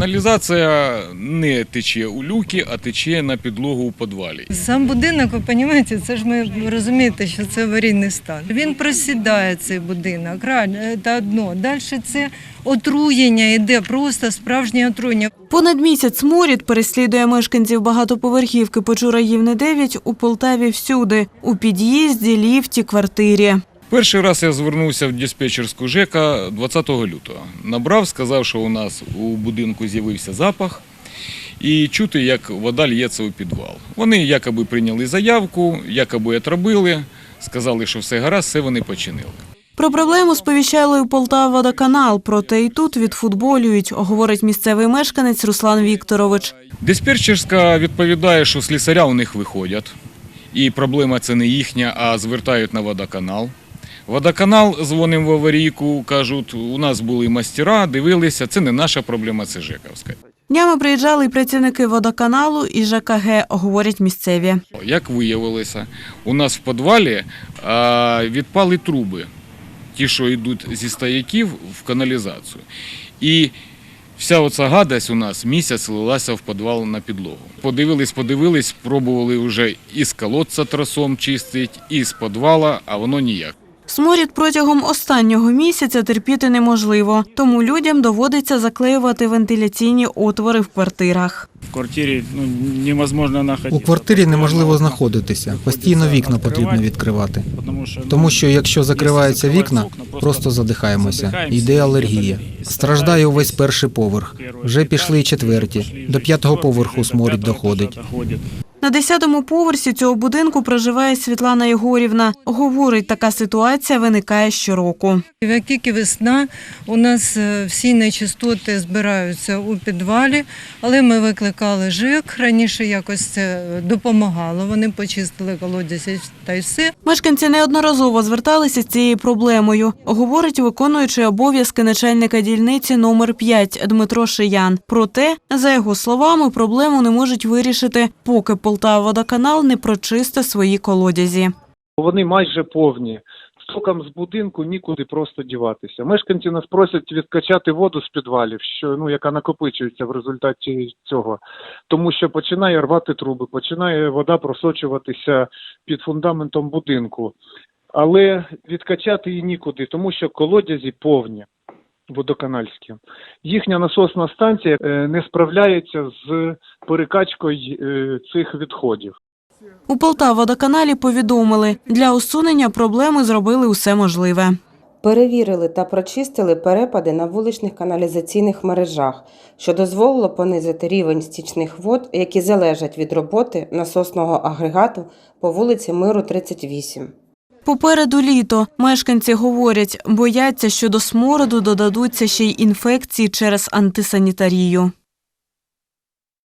Каналізація не тече у люки, а тече на підлогу у підвалі. Сам будинок, ви розумієте, це ж ми розумієте, що це аварійний стан. Він просідає цей будинок. Реально, це одно. Далі це отруєння йде, просто справжнє отруєння. Понад місяць сморід переслідує мешканців багатоповерхівки Почураївни 9 у Полтаві всюди – у під'їзді, ліфті, квартирі. Перший раз я звернувся в диспетчерську ЖЕКа 20 лютого. Набрав, сказав, що у нас у будинку з'явився запах. І чути, як вода лється у підвал. Вони якоби прийняли заявку, якоби отробили, сказали, що все гаразд, все вони починили. Про проблему сповіщали у Полтаводоканал, проте і тут відфутболюють, говорить місцевий мешканець Руслан Вікторович. Диспетчерська відповідає, що слісаря у них виходять, і проблема це не їхня, а звертають на водоканал. Водоканал дзвонимо в аварійку, кажуть, у нас були мастера, дивилися, це не наша проблема, це Жековська. Днями приїжджали й працівники водоканалу і ЖКГ, говорять місцеві. Як виявилося, у нас в підвалі відпали труби, ті, що йдуть зі стояків в каналізацію. І вся оця гадость у нас місяць лилася в підвал на підлогу. Подивились, подивились, пробували вже і з колодця тросом чистити, і з підвала, а воно ніяк. Сморід протягом останнього місяця терпіти неможливо, тому людям доводиться заклеювати вентиляційні отвори в квартирах. В квартирі ну. У квартирі неможливо знаходитися. Постійно вікна потрібно відкривати. Тому що, ну, якщо закриваються вікна, просто задихаємося. Йде алергія. Страждає увесь перший поверх. Вже пішли четверті. До п'ятого поверху сморід доходить. На 10-му поверсі цього будинку проживає Світлана Єгорівна. Говорить, така ситуація виникає щороку. Як тільки весна, у нас е, всі нечистоти збираються у підвалі, але ми викликали ЖЕК. Раніше якось це допомагало. Вони почистили колодязі та й все. Мешканці неодноразово зверталися з цією проблемою, говорить виконуючий обов'язки начальника дільниці номер 5 Дмитро Шиян. Проте, за його словами, проблему не можуть вирішити, поки Полтаводоканал не прочисте свої колодязі. Вони майже повні. Стокам з будинку нікуди просто діватися. Мешканці нас просять відкачати воду з підвалів, що ну яка накопичується в результаті цього, тому що починає рвати труби, починає вода просочуватися під фундаментом будинку. Але відкачати її нікуди, тому що колодязі повні водоканальські. Їхня насосна станція е, не справляється з перекачкою е, цих відходів. У Полтаводоканалі повідомили, для усунення проблеми зробили усе можливе. Перевірили та прочистили перепади на вуличних каналізаційних мережах, що дозволило понизити рівень стічних вод, які залежать від роботи насосного агрегату по вулиці Миру 38. Попереду літо мешканці говорять, бояться, що до смороду додадуться ще й інфекції через антисанітарію.